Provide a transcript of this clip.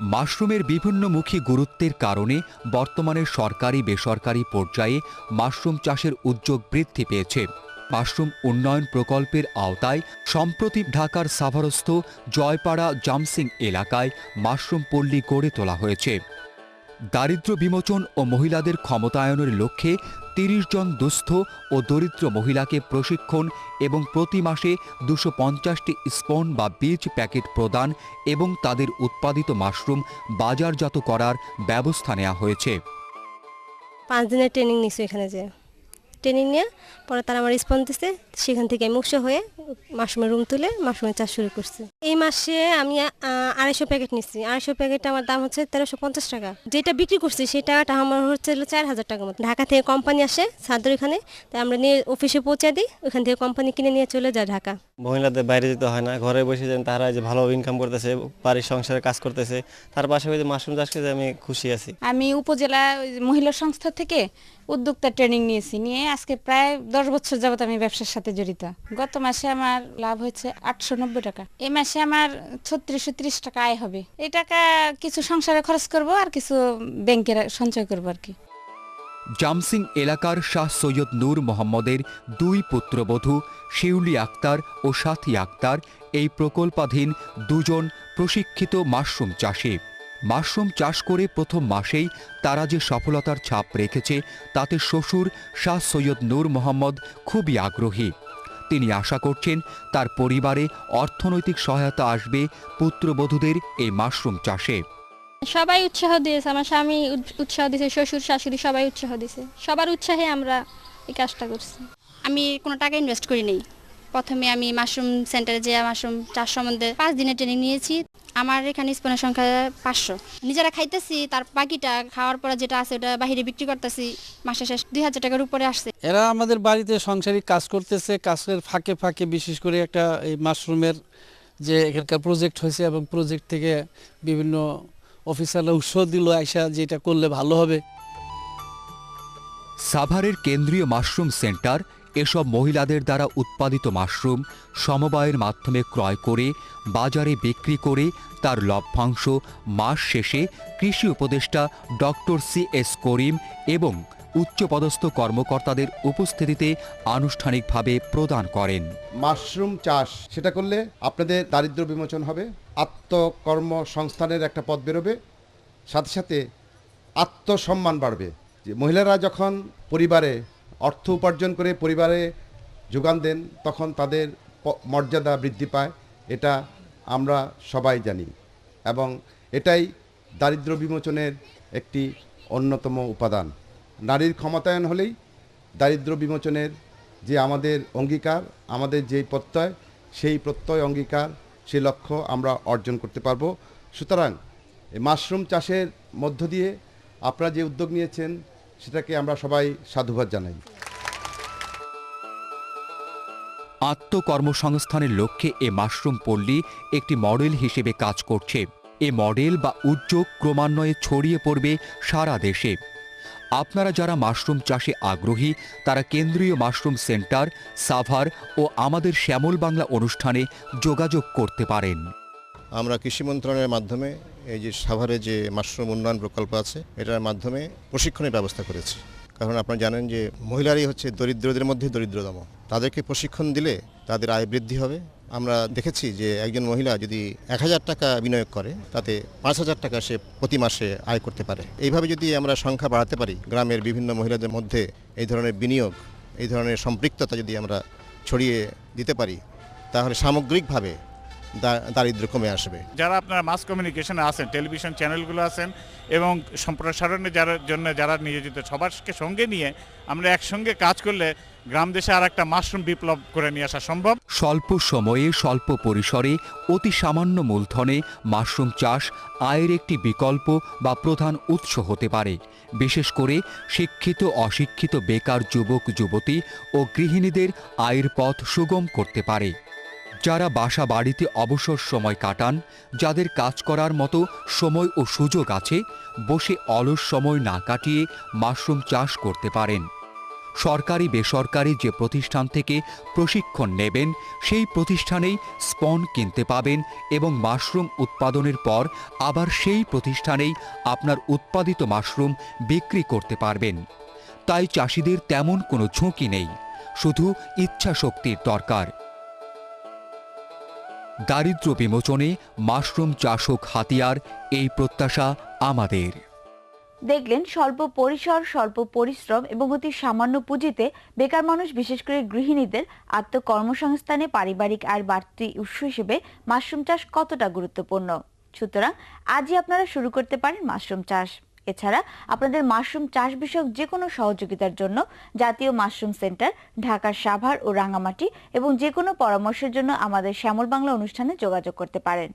মাশরুমের বিভিন্নমুখী গুরুত্বের কারণে বর্তমানে সরকারি বেসরকারি পর্যায়ে মাশরুম চাষের উদ্যোগ বৃদ্ধি পেয়েছে। মাশরুম উন্নয়ন প্রকল্পের আওতায় সম্প্রতি ঢাকার সাভারস্থ জয়পাড়া জামসিং এলাকায় মাশরুম পল্লী গড়ে তোলা হয়েছে। দারিদ্র্য বিমোচন ও মহিলাদের ক্ষমতায়নের লক্ষ্যে তিরিশ জন দুস্থ ও দরিদ্র মহিলাকে প্রশিক্ষণ এবং প্রতি মাসে দুশো পঞ্চাশটি স্পন বা বীজ প্যাকেট প্রদান এবং তাদের উৎপাদিত মাশরুম বাজারজাত করার ব্যবস্থা নেওয়া হয়েছে। পাঁচ দিনের ট্রেনিং নিচ্ছি এখানে যে? ট্রেনিং নিয়ে পরে তারা আমার রেসপন্স দিচ্ছে সেখান থেকে আমি উৎস হয়ে মাশরুমের রুম তুলে মাশরুমের চাষ শুরু করছি। এই মাসে আমি আড়াইশো প্যাকেট নিচ্ছি আড়াইশো প্যাকেট আমার দাম হচ্ছে তেরোশো পঞ্চাশ টাকা। যেটা বিক্রি করছি সেই টাকাটা আমার হচ্ছে চার হাজার টাকা মতো। ঢাকা থেকে কোম্পানি আসে সাদর এখানে তাই আমরা নিয়ে অফিসে পৌঁছে দিই ওখান থেকে কোম্পানি কিনে নিয়ে চলে যায় ঢাকা। মহিলাদের বাইরে যেতে হয় না ঘরে বসে যেন তারা যে ভালো ইনকাম করতেছে বাড়ির সংসারে কাজ করতেছে তার পাশাপাশি মাশরুম চাষ করে আমি খুশি আছি। আমি উপজেলা ওই মহিলা সংস্থা থেকে উদ্যোক্তা ট্রেনিং নিয়েছি নিয়ে আজকে প্রায় দশ বছর যাবত আমি ব্যবসার সাথে জড়িত। গত মাসে আমার লাভ হয়েছে আটশো নব্বই টাকা। এই মাসে আমার ছত্রিশশো ত্রিশ টাকা আয় হবে। এই টাকা কিছু সংসারে খরচ করব আর কিছু ব্যাংকে সঞ্চয় করব আর কি। জামসিং এলাকার শাহ সৈয়দ নূর মোহাম্মদের দুই পুত্রবধূ শিউলি আক্তার ও সাথী আক্তার এই প্রকল্পাধীন দুজন প্রশিক্ষিত মাশরুম চাষি। মাশরুম চাষ করে প্রথম মাসেই তারা যে সফলতার ছাপ রেখেছে তাতে শ্বশুর শাহ সৈয়দ নূর মোহাম্মদ খুবই আগ্রহী। তিনি আশা করছেন তার পরিবারে অর্থনৈতিক সহায়তা আসবে পুত্রবধূদের এই মাশরুম চাষে। সবাই উৎসাহ দিয়েছে আমার স্বামী উৎ- উৎসাহ দিয়েছে শ্বশুর শাশুড়ি সবাই উৎসাহ দিয়েছে। সবার উৎসাহে আমরা এই কাজটা করছি। আমি কোনো টাকা ইনভেস্ট করি নাই। প্রথমে আমি মাশরুম সেন্টারে যে মাশরুম চাষ সম্বন্ধে পাঁচ দিনের ট্রেনিং নিয়েছি। আমার এখানে স্পনের সংখ্যা পাঁচশো। নিজেরা খাইতেছি তার বাকিটা খাওয়ার পরে যেটা আছে ওটা বাইরে বিক্রি করতেছি। মাসে শেষ দুই হাজার টাকার উপরে আসছে। এরা আমাদের বাড়িতে সাংসারিক কাজ করতেছে কাজের ফাঁকে ফাঁকে বিশেষ করে একটা এই মাশরুমের যে এখানকার প্রজেক্ট হয়েছে এবং প্রজেক্ট থেকে বিভিন্ন অফিসাররা উৎসাহ দিল আইসা যে এটা করলে ভালো হবে। সাভারের কেন্দ্রীয় মাশরুম সেন্টার এসব মহিলাদের দ্বারা উৎপাদিত মাশরুম সমবায়ের মাধ্যমে ক্রয় করে, বাজারে বিক্রি করে, তার লভ্যাংশ মাস শেষে কৃষি উপদেষ্টা ডক্টর সি এস করিম এবং উচ্চপদস্থ কর্মকর্তাদের উপস্থিতিতে আনুষ্ঠানিকভাবে প্রদান করেন। মাশরুম চাষ, সেটা করলে আপনাদের দারিদ্র বিমোচন হবে, আত্মকর্মসংস্থানের একটা পথ বেরোবে, সাথে সাথে আত্মসম্মান বাড়বে। যে মহিলারা যখন পরিবারে অর্থ উপার্জন করে পরিবারে যোগান দেন, তখন তাদের মর্যাদা বৃদ্ধি পায়। এটা আমরা সবাই জানি এবং এটাই দারিদ্র বিমোচনের একটি অন্যতম উপাদান। নারীর ক্ষমতায়ন হলেই দারিদ্র বিমোচনের যে আমাদের অঙ্গীকার, আমাদের যে প্রত্যয়, সেই প্রত্যয় অঙ্গীকার সেই লক্ষ্য আমরা অর্জন করতে পারব। সুতরাং মাশরুম চাষের মধ্য দিয়ে আপনারা যে উদ্যোগ নিয়েছেন সেটাকে আমরা সবাই সাধুবাদ জানাই। আত্মকর্মসংস্থানের লক্ষ্যে এ মাশরুম পল্লী একটি মডেল হিসেবে কাজ করছে। এ মডেল বা উদ্যোগ ক্রমান্বয়ে ছড়িয়ে পড়বে সারা দেশে। আপনারা যারা মাশরুম চাষে আগ্রহী, তারা কেন্দ্রীয় মাশরুম সেন্টার, সাভার ও আমাদের শ্যামল বাংলা অনুষ্ঠানে যোগাযোগ করতে পারেন। আমরা কৃষি মন্ত্রণালয়ের মাধ্যমে এই যে সাভারে যে মাশরুম উন্নয়ন প্রকল্প আছে, এটার মাধ্যমে প্রশিক্ষণের ব্যবস্থা করেছি। কারণ আপনারা জানেন যে মহিলারই হচ্ছে দরিদ্রদের মধ্যে দরিদ্রতম। তাদেরকে প্রশিক্ষণ দিলে তাদের আয় বৃদ্ধি হবে। আমরা দেখেছি যে একজন মহিলা যদি এক হাজার টাকা বিনিয়োগ করে, তাতে পাঁচ হাজার টাকা সে প্রতি মাসে আয় করতে পারে। এইভাবে যদি আমরা সংখ্যা বাড়াতে পারি, গ্রামের বিভিন্ন মহিলাদের মধ্যে এই ধরনের বিনিয়োগ, এই ধরনের সম্পৃক্ততা যদি আমরা ছড়িয়ে দিতে পারি, তাহলে সামগ্রিকভাবে দা- দারিদ্র্য কমে আসবে। যারা আপনারা মাস কমিউনিকেশনে আছেন টেলিভিশন চ্যানেলগুলো আছেন এবং সম্প্রসারণে যারা জন্য যারা নিয়োজিত সবারকে সঙ্গে নিয়ে আমরা একসঙ্গে কাজ করলে গ্রাম দেশে আর একটা মাশরুম বিপ্লব করে নিয়ে আসা সম্ভব। স্বল্প সময়ে স্বল্প পরিসরে অতি সামান্য মূলধনে মাশরুম চাষ আয়ের একটি বিকল্প বা প্রধান উৎস হতে পারে। বিশেষ করে শিক্ষিত অশিক্ষিত বেকার যুবক যুবতী ও গৃহিণীদের আয়ের পথ সুগম করতে পারে। যারা বাসা বাড়িতে অবসর সময় কাটান, যাদের কাজ করার মতো সময় ও সুযোগ আছে, বসে অলস সময় না কাটিয়ে মাশরুম চাষ করতে পারেন। সরকারি বেসরকারি যে প্রতিষ্ঠান থেকে প্রশিক্ষণ নেবেন, সেই প্রতিষ্ঠানেই স্পন কিনতে পাবেন এবং মাশরুম উৎপাদনের পর আবার সেই প্রতিষ্ঠানেই আপনার উৎপাদিত মাশরুম বিক্রি করতে পারবেন। তাই চাষিদের তেমন কোনো ঝুঁকি নেই, শুধু ইচ্ছা শক্তির দরকার। দারিদ্র্য বিমোচনে মাশরুম চাষ হোক হাতিয়ার, এই প্রত্যাশা আমাদের। দেখলেন স্বল্প পরিসর, স্বল্প পরিশ্রম এবং অতি সামান্য পুঁজিতে বেকার মানুষ, বিশেষ করে গৃহিণীদের আত্মকর্মসংস্থানে পারিবারিক আয়ের বাড়তি উৎস হিসেবে মাশরুম চাষ কতটা গুরুত্বপূর্ণ? সুতরাং আজই আপনারা শুরু করতে পারেন মাশরুম চাষ। এছাড়া আপনাদের মাশরুম চাষ বিষয়ক যে কোনো সহযোগিতার জন্য জাতীয় মাশরুম সেন্টার, ঢাকার সাভার ও রাঙামাটি এবং যে কোনো পরামর্শের জন্য আমাদের শ্যামল বাংলা অনুষ্ঠানে যোগাযোগ করতে পারেন।